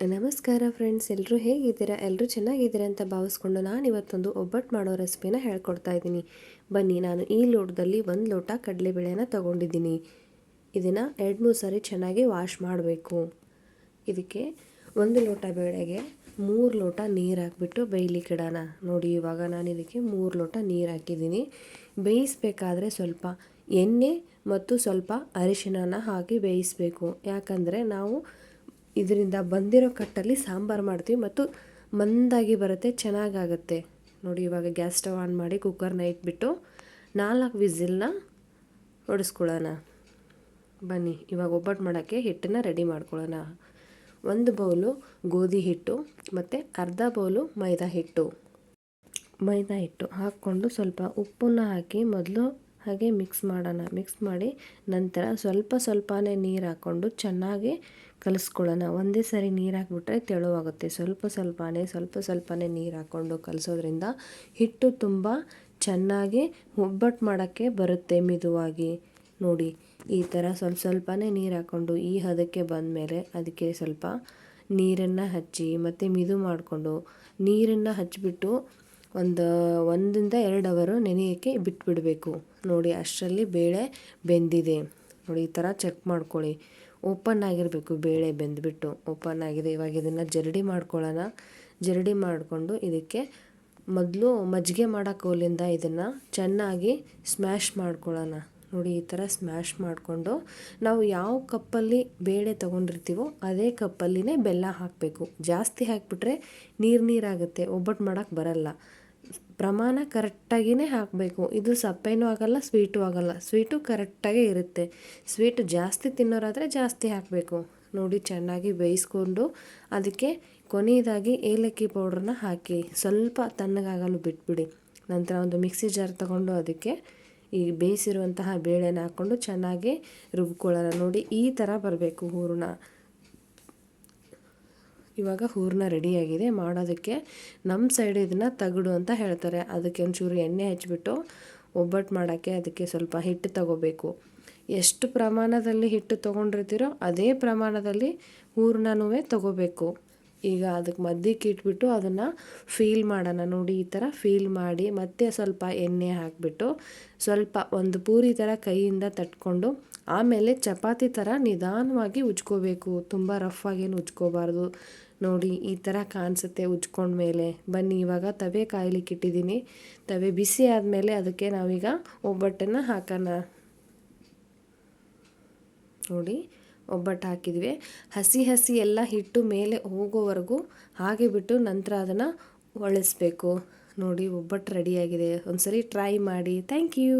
ನಮಸ್ಕಾರ ಫ್ರೆಂಡ್ಸ್ ಎಲ್ಲರೂ ಹೇಗಿದ್ದೀರಾ? ಎಲ್ಲರೂ ಚೆನ್ನಾಗಿದ್ದೀರಾ ಅಂತ ಭಾವಿಸ್ಕೊಂಡು ನಾನು ಇವತ್ತೊಂದು ಒಬ್ಬಟ್ಟು ಮಾಡೋ ರೆಸಿಪಿನ ಹೇಳ್ಕೊಡ್ತಾ ಇದ್ದೀನಿ. ಬನ್ನಿ, ನಾನು ಈ ಲೋಟದಲ್ಲಿ ಒಂದು ಲೋಟ ಕಡಲೆಬೇಳೆನ ತೊಗೊಂಡಿದ್ದೀನಿ. ಇದನ್ನು ಎರಡು ಮೂರು ಸಾರಿ ಚೆನ್ನಾಗಿ ವಾಶ್ ಮಾಡಬೇಕು. ಇದಕ್ಕೆ ಒಂದು ಲೋಟ ಬೇಳೆಗೆ ಮೂರು ಲೋಟ ನೀರು ಹಾಕ್ಬಿಟ್ಟು ಬೇಯಲಿ ನೋಡಿ, ಇವಾಗ ನಾನು ಇದಕ್ಕೆ ಮೂರು ಲೋಟ ನೀರು ಹಾಕಿದ್ದೀನಿ. ಬೇಯಿಸಬೇಕಾದ್ರೆ ಸ್ವಲ್ಪ ಎಣ್ಣೆ ಮತ್ತು ಸ್ವಲ್ಪ ಅರಿಶಿಣನ ಹಾಕಿ ಬೇಯಿಸಬೇಕು. ಯಾಕಂದರೆ ನಾವು ಇದರಿಂದ ಬಂದಿರೋ ಕಟ್ಟಲ್ಲಿ ಸಾಂಬಾರು ಮಾಡ್ತೀವಿ ಮತ್ತು ಮಂದಾಗಿ ಬರುತ್ತೆ, ಚೆನ್ನಾಗಾಗುತ್ತೆ. ನೋಡಿ, ಇವಾಗ ಗ್ಯಾಸ್ ಸ್ಟವ್ ಆನ್ ಮಾಡಿ ಕುಕ್ಕರ್ನ ಇಟ್ಬಿಟ್ಟು ನಾಲ್ಕು ವಿಸಿಲ್ನ ಹೊಡಿಸ್ಕೊಳ್ಳೋಣ ಬನ್ನಿ, ಇವಾಗ ಒಬ್ಬಟ್ಟು ಮಾಡೋಕ್ಕೆ ಹಿಟ್ಟನ್ನು ರೆಡಿ ಮಾಡ್ಕೊಳ್ಳೋಣ. ಒಂದು ಬೌಲು ಗೋಧಿ ಹಿಟ್ಟು ಮತ್ತು ಅರ್ಧ ಬೌಲು ಮೈದಾ ಹಿಟ್ಟು. ಮೈದಾ ಹಿಟ್ಟು ಹಾಕ್ಕೊಂಡು ಸ್ವಲ್ಪ ಉಪ್ಪನ್ನು ಹಾಕಿ ಮೊದಲು ಹಾಗೆ ಮಿಕ್ಸ್ ಮಾಡೋಣ. ಮಿಕ್ಸ್ ಮಾಡಿ ನಂತರ ಸ್ವಲ್ಪ ಸ್ವಲ್ಪನೇ ನೀರು ಹಾಕ್ಕೊಂಡು ಚೆನ್ನಾಗಿ ಕಲಿಸ್ಕೊಳ್ಳೋಣ. ಒಂದೇ ಸರಿ ನೀರು ಹಾಕ್ಬಿಟ್ರೆ ತೆಳುವಾಗುತ್ತೆ. ಸ್ವಲ್ಪ ಸ್ವಲ್ಪನೇ ಸ್ವಲ್ಪ ಸ್ವಲ್ಪನೇ ನೀರು ಹಾಕ್ಕೊಂಡು ಕಲಿಸೋದ್ರಿಂದ ಹಿಟ್ಟು ತುಂಬ ಚೆನ್ನಾಗಿ ಒಬ್ಬಟ್ಟು ಮಾಡೋಕ್ಕೆ ಬರುತ್ತೆ ಮಿದುವಾಗಿ. ನೋಡಿ, ಈ ಥರ ಸ್ವಲ್ಪ ಸ್ವಲ್ಪನೇ ನೀರು ಹಾಕ್ಕೊಂಡು ಈ ಹದಕ್ಕೆ ಬಂದಮೇಲೆ ಅದಕ್ಕೆ ಸ್ವಲ್ಪ ನೀರನ್ನು ಹಚ್ಚಿ ಮತ್ತು ಮಿದು ಮಾಡಿಕೊಂಡು ನೀರನ್ನು ಹಚ್ಚಿಬಿಟ್ಟು ಒಂದು ಒಂದರಿಂದ ಎರಡು ಅವರು ನೆನೆಯೋಕ್ಕೆ ಬಿಟ್ಬಿಡಬೇಕು. ನೋಡಿ, ಅಷ್ಟರಲ್ಲಿ ಬೇಳೆ ಬೆಂದಿದೆ. ನೋಡಿ, ಈ ಥರ ಚೆಕ್ ಮಾಡ್ಕೊಳ್ಳಿ. ಓಪನ್ ಆಗಿರಬೇಕು, ಬೇಳೆ ಬೆಂದ್ಬಿಟ್ಟು. ಓಪನ್ ಆಗಿದೆ. ಇವಾಗ ಇದನ್ನು ಜರಡಿ ಮಾಡ್ಕೊಳ್ಳೋಣ. ಜರಡಿ ಮಾಡಿಕೊಂಡು ಇದಕ್ಕೆ ಮೊದಲು ಮಜ್ಜಿಗೆ ಮಾಡೋ ಕೋಲಿಂದ ಇದನ್ನು ಚೆನ್ನಾಗಿ ಸ್ಮ್ಯಾಶ್ ಮಾಡ್ಕೊಳ್ಳೋಣ. ನೋಡಿ, ಈ ಥರ ಸ್ಮ್ಯಾಶ್ ಮಾಡಿಕೊಂಡು ನಾವು ಯಾವ ಕಪ್ಪಲ್ಲಿ ಬೇಳೆ ತೊಗೊಂಡಿರ್ತೀವೋ ಅದೇ ಕಪ್ಪಲ್ಲಿನೇ ಬೆಲ್ಲ ಹಾಕಬೇಕು. ಜಾಸ್ತಿ ಹಾಕಿಬಿಟ್ರೆ ನೀರು ನೀರಾಗುತ್ತೆ. ಒಬ್ಬಟ್ಟು ಮಾಡೋಕ್ಕೆ ಬರಲ್ಲ. ಪ್ರಮಾಣ ಕರೆಕ್ಟಾಗಿಯೇ ಹಾಕಬೇಕು. ಇದು ಸಪ್ಪೆನೂ ಆಗಲ್ಲ, ಸ್ವೀಟು ಆಗಲ್ಲ. ಸ್ವೀಟು ಕರೆಕ್ಟಾಗೇ ಇರುತ್ತೆ. ಸ್ವೀಟ್ ಜಾಸ್ತಿ ತಿನ್ನೋರಾದರೆ ಜಾಸ್ತಿ ಹಾಕಬೇಕು. ನೋಡಿ, ಚೆನ್ನಾಗಿ ಬೇಯಿಸ್ಕೊಂಡು ಅದಕ್ಕೆ ಕೊನೆಯದಾಗಿ ಏಲಕ್ಕಿ ಪೌಡ್ರನ್ನ ಹಾಕಿ. ಸ್ವಲ್ಪ ತಣ್ಣಗಾಗಲು ಬಿಟ್ಬಿಡಿ. ನಂತರ ಒಂದು ಮಿಕ್ಸಿ ಜಾರ್ ತಗೊಂಡು ಅದಕ್ಕೆ ಈ ಬೇಯಿಸಿರುವಂತಹ ಬೇಳೆನ ಹಾಕ್ಕೊಂಡು ಚೆನ್ನಾಗಿ ರುಬ್ಕೊಳ್ಳೋಣ. ನೋಡಿ, ಈ ಥರ ಬರಬೇಕು ಹೂರಣ. ಇವಾಗ ಹೂರ್ನ ರೆಡಿಯಾಗಿದೆ ಮಾಡೋದಕ್ಕೆ ನಮ್ಮ ಸೈಡ್ ಇದನ್ನು ತಗಡು ಅಂತ ಹೇಳ್ತಾರೆ. ಅದಕ್ಕೆ ಒಂಚೂರು ಎಣ್ಣೆ ಹಚ್ಬಿಟ್ಟು ಒಬ್ಬಟ್ಟು ಮಾಡೋಕ್ಕೆ ಅದಕ್ಕೆ ಸ್ವಲ್ಪ ಹಿಟ್ಟು ತಗೋಬೇಕು. ಎಷ್ಟು ಪ್ರಮಾಣದಲ್ಲಿ ಹಿಟ್ಟು ತೊಗೊಂಡಿರ್ತೀರೋ ಅದೇ ಪ್ರಮಾಣದಲ್ಲಿ ಹೂರ್ಣನೂ ತಗೋಬೇಕು. ಈಗ ಅದಕ್ಕೆ ಮಧ್ಯಕ್ಕೆ ಇಟ್ಬಿಟ್ಟು ಅದನ್ನು ಫೀಲ್ ಮಾಡೋಣ ನೋಡಿ ಈ ಥರ ಫೀಲ್ ಮಾಡಿ ಮತ್ತೆ ಸ್ವಲ್ಪ ಎಣ್ಣೆ ಹಾಕಿಬಿಟ್ಟು ಸ್ವಲ್ಪ ಒಂದು ಪೂರಿ ಥರ ಕೈಯಿಂದ ತಟ್ಕೊಂಡು ಆಮೇಲೆ ಚಪಾತಿ ಥರ ನಿಧಾನವಾಗಿ ಉಜ್ಕೋಬೇಕು. ತುಂಬ ರಫ್ ಆಗೇನು ಉಜ್ಕೋಬಾರ್ದು. ನೋಡಿ ಈ ಥರ ಕಾಣಿಸುತ್ತೆ ಉಜ್ಕೊಂಡ್ಮೇಲೆ ಬನ್ನಿ, ಇವಾಗ ತವೆ ಕಾಯ್ಲಿಕ್ಕೆ ಇಟ್ಟಿದ್ದೀನಿ. ತವೆ ಬಿಸಿ ಆದಮೇಲೆ ಅದಕ್ಕೆ ನಾವೀಗ ಒಬ್ಬಟ್ಟನ್ನು ಹಾಕೋಣ. ನೋಡಿ ಒಬ್ಬಟ್ಟು ಹಾಕಿದ್ವಿ. ಹಸಿ ಹಸಿ ಎಲ್ಲ ಹಿಟ್ಟು ಮೇಲೆ ಹೋಗೋವರೆಗೂ ಹಾಗೆ ಬಿಟ್ಟು ನಂತರ ಅದನ್ನು ಒಳಿಸ್ಬೇಕು ನೋಡಿ ಒಬ್ಬಟ್ಟು ರೆಡಿಯಾಗಿದೆ ಒಂದು ಸರಿ ಟ್ರೈ ಮಾಡಿ. Thank you